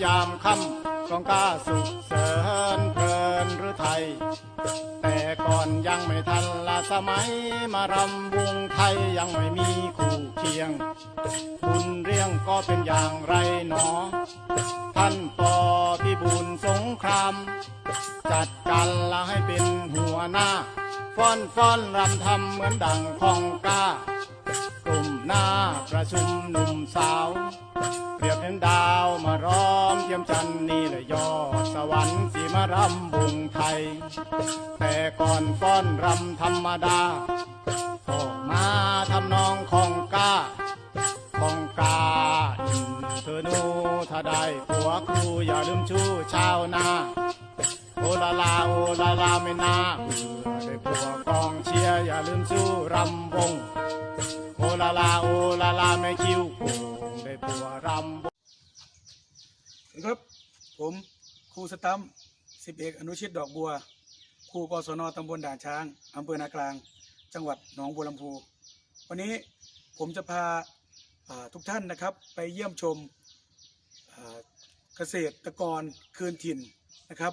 ายามค่ำกองกาสุขเสริญเพลินหรือไทย แต่ก่อนยังไม่ทันละสมัยมารำวงไทยยังไม่มีคู่เคียง บุญเรียงก็เป็นอย่างไรหนอ ท่านปอพิบูลสงคราม จัดการละให้เป็นหัวหน้า ฟ้อนฟ้อนรำทำเหมือนดังคองกา หน้าประชุมหนุ่มสาว เปรียบเห็นดาวมาร้อมเทียมจันนี่แหละยอดสวรรค์สีมารำบุงไทย แต่ก่อนฟ้อนรำธรรมดาก็มาทำนองของกาของกาอินเธอนูถ้าได้ผัวครูอย่าลืมชู้ชาวนาโอลาลาโอลาลาไม่น่าเบื่อได้ผัวกองเชียร์อย่าลืมสู้รำวง ลาลาโอลาลาไม่คิวโป่งได้ผัวรำ ครับ ผมครูสตัมสิบเอกอนุชิตดอกบัว ครูกศนตำบลด่านช้างอำเภอนากลาง จังหวัดหนองบัวลำพู วันนี้ผมจะพาอ่าทุกท่านนะครับ ไปเยี่ยมชมอ่าเกษตรกรคืนถิ่นนะครับ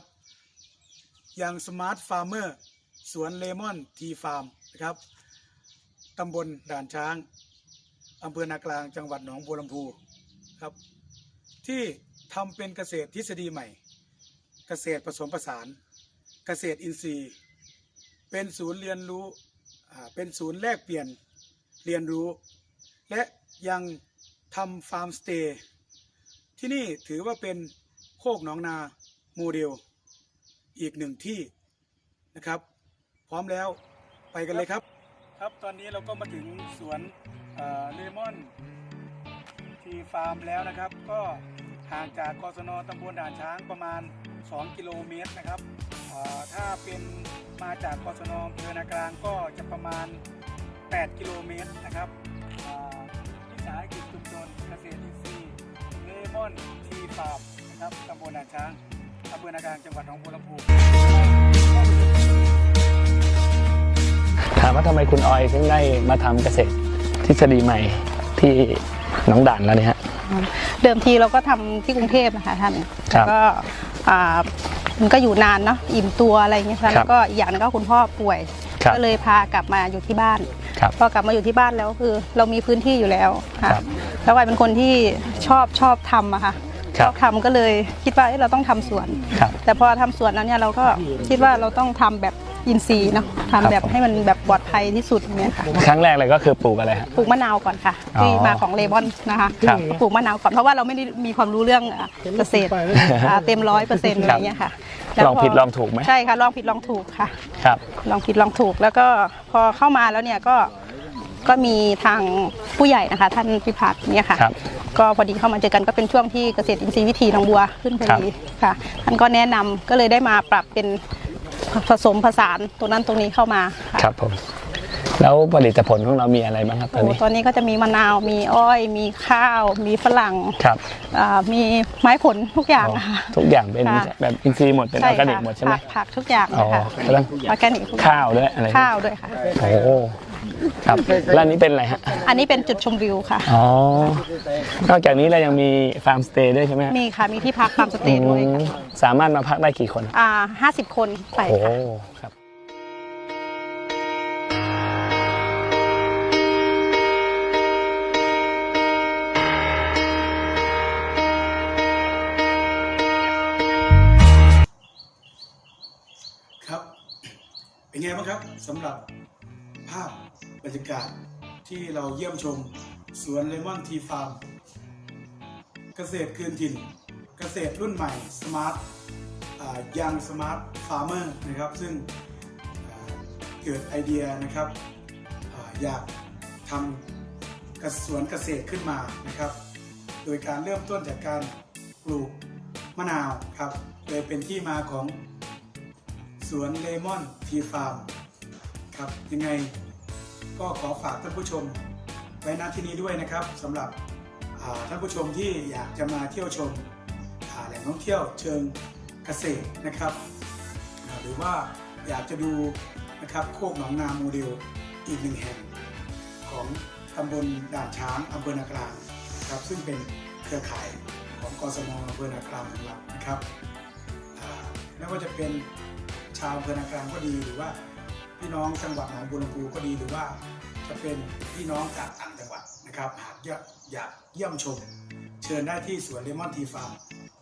อย่างสมาร์ทฟาร์มเมอร์สวนเลมอนทีฟาร์มนะครับ ตำบลด่านช้างอำเภอนากลางจังหวัดหนองบัวลำพูครับ ที่ทำเป็นเกษตรทฤษฎีใหม่ เกษตรผสมผสาน เกษตรอินทรีย์ เป็นศูนย์เรียนรู้เป็นศูนย์แลกเปลี่ยนเรียนรู้ และยังทำฟาร์มสเตย์ที่นี่ถือว่าเป็นโคกหนองนาโมเดล อีกหนึ่งที่นะครับ พร้อมแล้วไปกันเลยครับ ครับตอนนี้เราก็มาถึงสวนเลมอนทีฟาร์มแล้วนะครับ ก็ห่างจากกศนตำบลด่านช้างประมาณ 2 กิโลเมตรนะครับถ้าเป็นมาจากกศนอำเภอนากลางก็จะประมาณ 8 กิโลเมตรนะครับอ่าวิสาหกิจชุมชนเกษตรอินทรีย์เลมอนทีฟาร์มนะครับตำบลด่านช้างอำเภอนากลางจังหวัดหนองบัวลำพูามว่าทำไมคุณออยถึงได้มาทำเกษตรทฤษฎีใหม่ที่หนองด่านแล้วเนี่ยฮะ เดิมทีเราก็ทำที่กรุงเทพนะคะท่านครับแล้วก็อ่ามันก็อยู่นานเนาะอิ่มตัวอะไรอย่างเงี้ยค่ะครัแล้บวก็อีกอย่างหนึงก็คุณพ่อป่วย ครับก็เลยพากลับมาอยู่ที่บ้านครับพอกลับมาอยู่ที่บ้านแล้วคือ เรามีพื้นที่อยู่แล้วค่ะครับแล้ววายเป็นคนที่ชอบชอบทำอะค่ะครัชบอบทำก็เลยคิดว่าเอ้ยเราต้องทำสวน ครับ แต่พอทำสวนแล้วเนี่ยเราก็คิดว่าเราต้องทำแบบ อินทรีย์เนาะทำแบบให้มันแบบปลอดภัยที่สุดอย่างเงี้ยค่ะ ครั้งแรกเลยก็คือปลูกอะไรฮะ ปลูกมะนาวก่อนค่ะอ๋อที่มาของเลบอนนะคะครับปลูกมะนาวก่อนเพราะว่าเราไม่ได้มีความรู้เรื่องอะเกษตรอ่าเต็มร้อยเปอร์เซ็นต์อะไรเงี้ยค่ะแวลองพผิดลองถูกไหม ใช่ค่ะลองผิดลองถูกค่ะ ครับ ลองผิดลองถูกแล้วก็พอเข้ามาแล้วเนี่ยก็ก็มีทางผู้ใหญ่นะคะ ท่านพิพัฒน์เนี่ยค่ะ ครับก็พอดีเข้ามาเจอกันก็เป็นช่วงที่เกษตรอินทรีย์วิธีหนองบัวขึ้นพอดีค่ะท่านก็แนะนำก็เลยได้มาปรับเป็น ผสมผสานตรงนั้นตรงนี้เข้ามาค่ะครับผมแล้วผลิตผลของเรามีอะไรบ้างครับตอนโอ้นี้ตอนนี้ก็จะมีมะนาวมีอ้อย มีข้าว มีฝรั่งครับอ่ามีไม้ผลทุกอย่างอ๋อค่ะทุกอย่างเป็นค่ะ แบบอินทรีย์หมดเป็นออร์แกนิกค่ะหมดใช่ไหมผักผักทุกอย่างอ๋อเลยค่ะแล้วออร์แกนิกทุกอย่งข้าวด้วยอะไรข้าวด้วยค่ะ โอ้โห ครับแล้วอันนี้เป็นอะไรฮะอันนี้เป็นจุดชมวิวค่ะ อ๋อนอกจากนี้เรายังมีฟาร์มสเตย์ด้วยใช่ไหมฮะมีค่ะ มีที่พักฟาร์มสเตย์ด้วยอืค่ะมสามารถมาพักได้กี่คนอ่าห้าสิบคนไปโอ้ค่ะ ครับ ครับ เป็นไงบ้างครับสำหรับภาพบรรยากาศที่เราเยี่ยมชม สวนเลมอนทีฟาร์มเกษตรคืนถิ่น เกษตรรุ่นใหม่สมาร์ทยังสมาร์ทฟาร์มเมอร์นะครับ ซึ่งเกิดไอเดียนะครับออยากทำกสวนเกษตรขึ้นมานะครับ โดยการเริ่มต้นจากการปลูกมะนาวครับเลยเป็นที่มาของสวนเลมอนทีฟาร์มครับยังไง ก็ขอฝากท่านผู้ชมไว้ณที่นี้ด้วยนะครับสำหรับท่านผู้ชมที่อยากจะมาเที่ยวชมแหล่งท่องเที่ยวเชิงเกษตรนะครับ หรือว่าอยากจะดูนะครับโคกหนองนาโมเดลอีกหนึ่งแห่ง ของตำบลด่านช้างอำเภอนากลางนะครับซึ่งเป็นเครือข่ายของกสมอำเภอนากลางของเรานะครับไม่ว่าจะเป็นชาวอำเภอนากลางก็ดีหรือว่า พี่น้องจังหวัดหนองบัวลำพูก็ดีหรือว่าจะเป็นพี่น้องจากต่างจังหวัดนะครับหากอยากเยี่ยมชม เชิญได้ที่สวนเลมอนทีฟาร์ม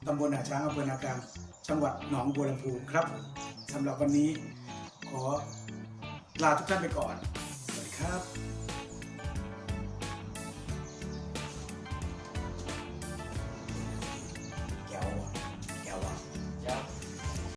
ตำบลหาช้างอำเภอนากลางจังหวัดหนองบัวลำพูครับสำหรับวันนี้ขอลาทุกท่านไปก่อน สวัสดีครับ